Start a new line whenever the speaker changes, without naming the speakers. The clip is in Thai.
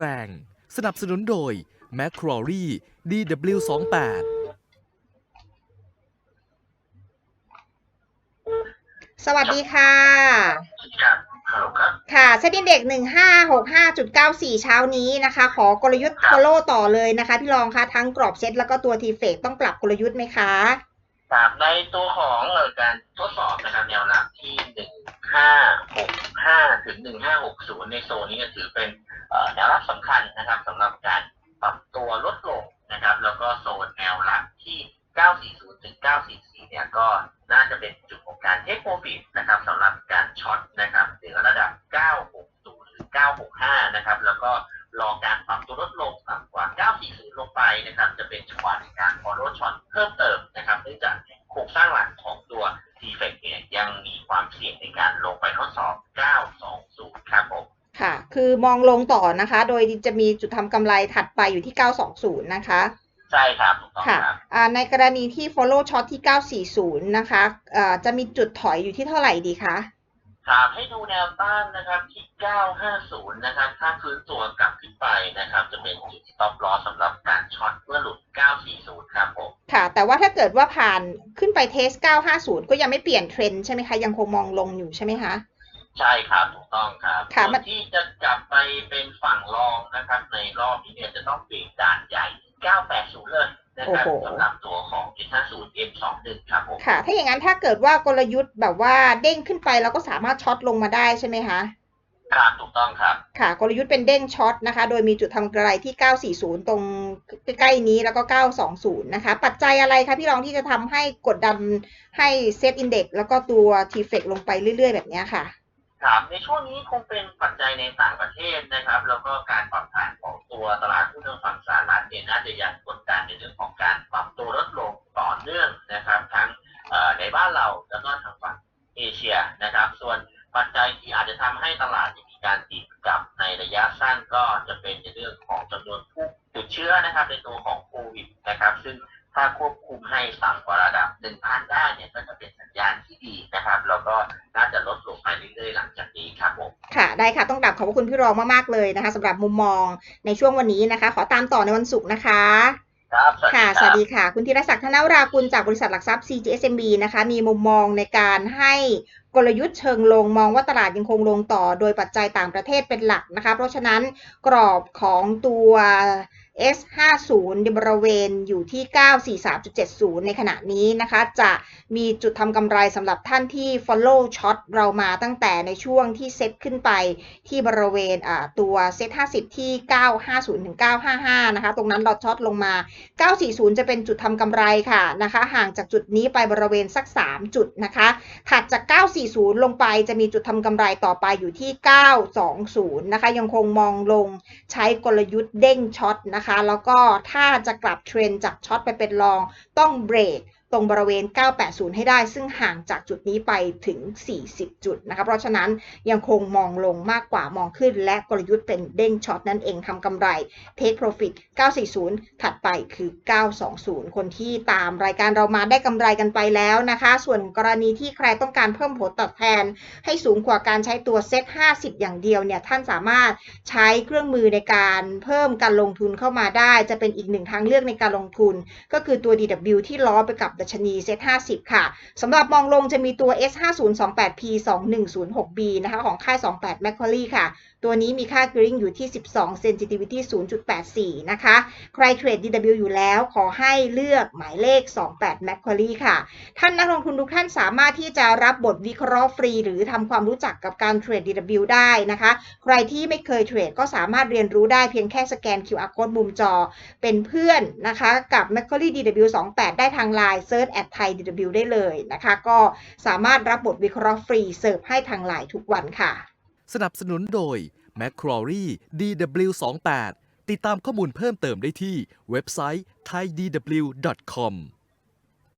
แรงสนับสนุนโดย m c q u a r i e DW28
สวัสดีค่ะ
ครับฮัลโหลครับ
ค่ะเซ็นดินเด็ก1565.94 เช้านี้นะคะ ขอกลยุทธ์
ครับ
follow ต่อเลยนะคะ พี่รองคะทั้งกรอบเซตแล้วก็ตัวทีเฟกต้องปรับกลยุทธ์ไหมคะ
ครับในตัวของเอ่อการทดสอบนะครับแนวรับที่หนึ่งห้าหกห้า ถึงหนึ่งห้าหกศูนย์ในโซนนี้ถือเป็นแนวรับสำคัญนะครับสำหรับการปรับตัวลดลงนะครับ แล้วก็โซนแนวรับที่เก้าสี่ศูนย์ถึงเก้าสี่สี่เนี่ยก็น่าจะเป็นจุดของการเทคโปรฟิตนะครับสำหรับการช็อตนะครับเหนือระดับเก้าหกศูนย์หรือเก้าหกห้านะครับ แล้วก็รอการปรับตัวลดลงต่ำกว่า 940 ลงไปนะครับ จะเป็นจังหวะในการ follow shot เพิ่มเติมนะครับเนื่องจากโครงสร้างหลักของตัว d f e c t เนี่ยยังมีความเสี่ยงในการลงไปทดสอบ 920 ครับผม
ค่ะ คือมองลงต่อนะคะ โดยจะมีจุดทำกำไรถัดไปอยู่ที่ 920 นะคะ
ใช่ครับถูกต้อง
ค่ะ
ครับ
อ่าในกรณีที่ follow shot ที่ 940 นะคะอ่าจะมีจุดถอยอยู่ที่เท่าไหร่ดีคะ
ครับให้ดูแนวต้านนะครับที่ 950 นะครับ ถ้าฟื้นตัวกลับขึ้นไปนะครับ จะเป็นจุด stop loss สำหรับการช็อตเมื่อหลุด 940 ครับผม
ค่ะ แต่ว่าถ้าเกิดว่าผ่านขึ้นไปเทส 950 ก็ยังไม่เปลี่ยนเทรนด์ใช่ไหมคะ ยังคงมองลงอยู่ใช่ไหมคะ
ใช่ครับถูกต้องครับ
ค่ะ
ส่
มั
วนนที่จะกลับไปเป็นฝั่งรองนะครับ ในรอบนี้เนี่ยจะต้องเปลี่ยนด่านใหญ่ 980 เลยนะครับ
โอ้โห
สำหรับตัวของ 750 M21 ครับผม
ค่ะ ถ้าอย่างนั้นถ้าเกิดว่ากลยุทธ์แบบว่าเด้งขึ้นไปเราก็สามารถช็อตลงมาได้ใช่ไหมคะ
ครับถูกต้องครับ
ค่ะ กลยุทธ์เป็นเด้งช็อตนะคะ โดยมีจุดทำกำไรที่ 940 ตรงใกล้ๆนี้แล้วก็ 920 นะคะ ปัจจัยอะไรคะพี่รองที่จะทำให้กดดันให้เซตอินเด็กแล้วก็ตัว t f e c ลงไปเรื่อย ๆ แบบเนี้ยค่ะ
ครับในช่วงนี้คงเป็นปัจจัยในต่างประเทศนะครับ แล้วก็การปรับฐานของตัวตลาดหุ้นทางฝั่งสหรัฐเนี่ยน่าจะยังกดดันในเรื่องของการปรับตัวลดลงต่อเนื่องนะครับ ทั้งเอ่อในบ้านเราแล้วก็ทางฝั่งเอเชียนะครับ ส่วน ปัจจัยที่อาจจะทำให้ตลาดมีการติดกลับในระยะสั้นก็จะเป็นในเรื่องของจำนวนผู้ติดเชื้อนะครับในตัวของโควิดนะครับ ซึ่งถ้าควบคุมให้ต่ำกว่าระดับ1,000ได้เนี่ยก็จะเป็นสัญญาณที่ดีนะครับ แล้วก็น่าจะลดลงไปเรื่อยๆหลังจากนี้ครับผม
ค่ะได้ค่ะต้องกราบขอบพระคุณพี่รองมากๆเลยนะคะสำหรับมุมมองในช่วงวันนี้นะคะ ขอตามต่อในวันศุกร์นะคะ
ครับสวัสดี
ค่ะ
ครับ
สวัสดีค่ะ คุณธีรศักดิ์ธนวรากุลจากบริษัทหลักทรัพย์ CGSMB นะคะ มีมุมมองในการให้ กลยุทธ์เชิงลงมองว่าตลาดยังคงลงต่อโดยปัจจัยต่างประเทศเป็นหลักนะคะ เพราะฉะนั้นกรอบของตัว S50 ในบริเวณอยู่ที่ 943.70 ในขณะนี้นะคะ จะมีจุดทำกำไรสำหรับท่านที่ follow short เรามาตั้งแต่ในช่วงที่เซตขึ้นไปที่บริเวณตัวเซต50 ที่ 950ถึง955 นะคะ ตรงนั้นเราช็อตลงมา 940 จะเป็นจุดทำกำไรค่ะนะคะ ห่างจากจุดนี้ไปบริเวณสัก 3 จุดนะคะ ถัดจาก 940 ลงไปจะมีจุดทำกำไรต่อไปอยู่ที่ 920 นะคะ ยังคงมองลงใช้กลยุทธ์เด้งช็อตนะคะแล้วก็ถ้าจะกลับเทรนจากช็อตไปเป็นลองต้องเบรกตรงบริเวณ 980 ให้ได้ ซึ่งห่างจากจุดนี้ไปถึง 40 จุดนะคะ เพราะฉะนั้นยังคงมองลงมากกว่ามองขึ้น และกลยุทธ์เป็นเด้งช็อตนั่นเองทำกำไร Take Profit 940 ถัดไปคือ 920 คนที่ตามรายการเรามาได้กำไรกันไปแล้วนะคะ ส่วนกรณีที่ใครต้องการเพิ่มผลตอบแทน ให้สูงกว่าการใช้ตัวเซ็ต50 อย่างเดียวเนี่ย ท่านสามารถใช้เครื่องมือในการเพิ่มการลงทุนเข้ามาได้ จะเป็นอีกหนึ่งทางเลือกในการลงทุน ก็คือตัว DW ที่ล้อไปกับดัชนีเซ็ต50 ค่ะ สำหรับมองลงจะมีตัว S5028P 2106B นะคะของค่าย 28 Macquarie ค่ะ ตัวนี้มีค่า gearing อยู่ที่ 12 sensitivity 0.84 นะคะ ใครเทรด DW อยู่แล้วขอให้เลือกหมายเลข 28 Macquarie ค่ะ ท่านนักลงทุนทุกท่านสามารถที่จะรับบทวิเคราะห์ฟรี หรือทำความรู้จักกับการเทรด DW ได้นะคะ ใครที่ไม่เคยเทรดก็สามารถเรียนรู้ได้เพียงแค่สแกน QR code มุมจอ เป็นเพื่อนนะคะกับ Macquarie DW28 ได้ทาง Line Search at Thai DW ได้เลยนะคะ ก็สามารถรับบทวิเคราะห์ฟรีเสิร์ฟให้ทาง Line ทุกวันค่ะ
สนับสนุนโดย m c q u a r i e DW28 ติดตามข้อมูลเพิ่มเติมได้ที่เว็บไซต์ thaidw.com